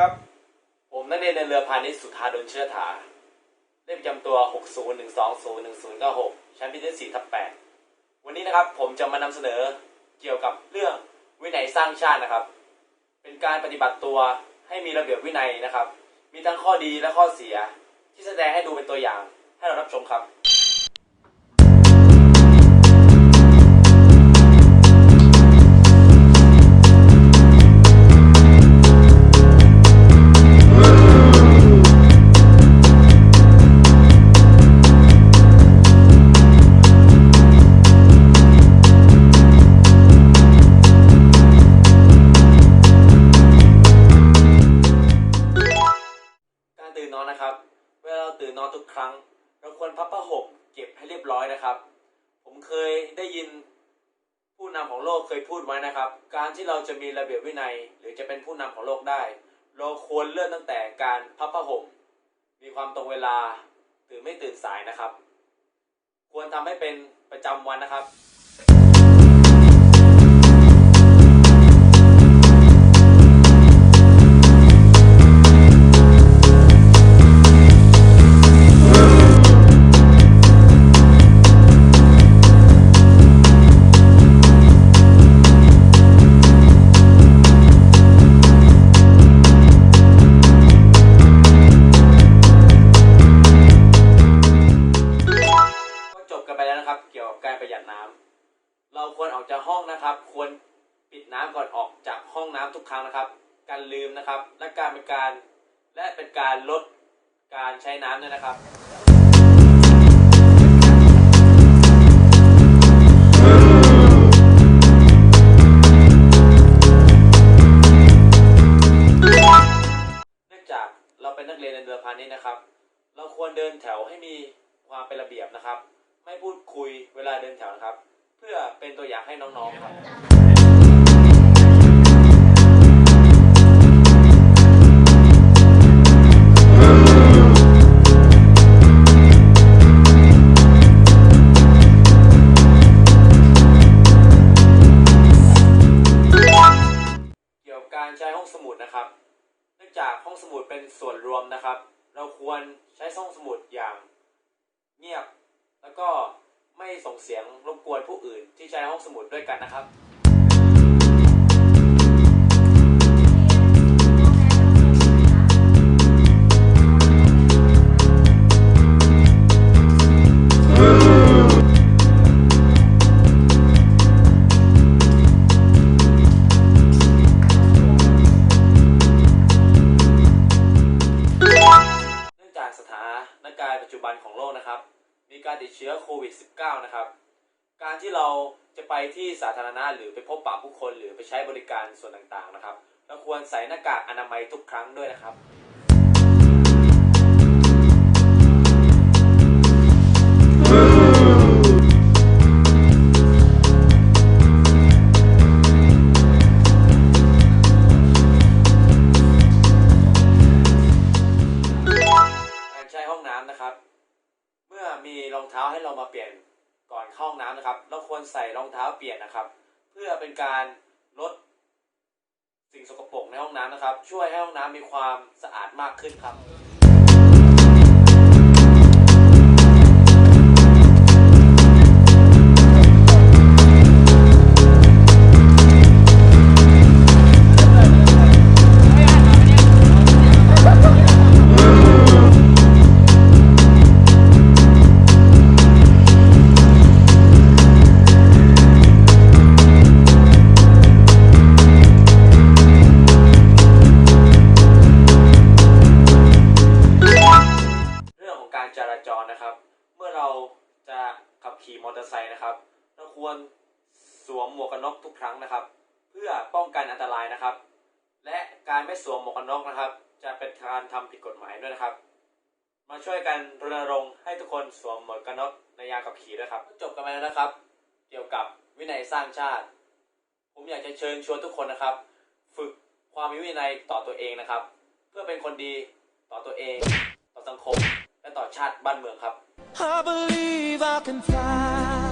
ครับ ผมนั่นเองในเรือพาณิชย์สุธาดลเชื้อถาเลขประจำตัว 6012011096ชั้นพิเศษ4ทับ8วันนี้นะครับผมจะมานำเสนอเกี่ยวกับเรื่องวินัยสร้างชาตินะครับ เป็นการปฏิบัติตัวให้มีระเบียบวินัยนะครับ มีทั้งข้อดีและข้อเสียที่แสดงให้ดูเป็นตัวอย่างให้เรารับชมครับ ตื่นนอนนะครับ เวลาเราตื่นนอนทุกครั้ง เราควรพับผ้าห่มเก็บให้เรียบร้อยนะครับ ผมเคยได้ยินผู้นำของโลกเคยพูดไว้นะครับ การที่เราจะมีระเบียบวินัย หรือจะเป็นผู้นำของโลกได้ เราควรเริ่มตั้งแต่การพับผ้าห่มมีความตรงเวลาตื่นไม่ตื่นสายนะครับ ควรทำให้เป็นประจำวันนะครับ ก่อนออกจากห้องน้ำทุกครั้งนะครับ การลืมนะครับ และการเป็นการและเป็นการลดการใช้น้ำด้วยนะครับเนื่องจากเราเป็นนักเรียนในเรือพาณิชย์นะครับ เราควรเดินแถวให้มีความเป็นระเบียบนะครับ ไม่พูดคุยเวลาเดินแถวนะครับ เพื่อเป็นตัวอย่างให้น้องๆครับ เป็นส่วนรวมนะครับ เราควรใช้ห้องสมุดอย่างเงียบ แล้วก็ไม่ส่งเสียงรบกวนผู้อื่นที่ใช้ห้องสมุดด้วยกันนะครับ ติดเชื้อโควิด -19 นะครับ การที่เราจะไปที่สาธารณะหรือไปพบปะผู้คนหรือไปใช้บริการส่วนต่างๆนะครับ เราควรใส่หน้ากากอนามัยทุกครั้งด้วยนะครับ เข้าห้องน้ำนะครับ เราควรใส่รองเท้าเปลี่ยนนะครับ เพื่อเป็นการลดสิ่งสกปรกในห้องน้ำนะครับ ช่วยให้ห้องน้ำมีความสะอาดมากขึ้นครับ ควรสวมหมวกกันน็อกทุกครั้งนะครับ เพื่อป้องกันอันตรายนะครับ และการไม่สวมหมวกกันน็อกนะครับ จะเป็นการทำผิดกฎหมายด้วยนะครับ มาช่วยกันรณรงค์ให้ทุกคนสวมหมวกกันน็อกในยามขับขี่ด้วยครับ จบกันไปแล้วนะครับ เกี่ยวกับวินัยสร้างชาติ ผมอยากจะเชิญชวนทุกคนนะครับ ฝึกความมีวินัยต่อตัวเองนะครับ เพื่อเป็นคนดีต่อตัวเอง ต่อสังคม และต่อชาติบ้านเมืองครับ I believe I can fly.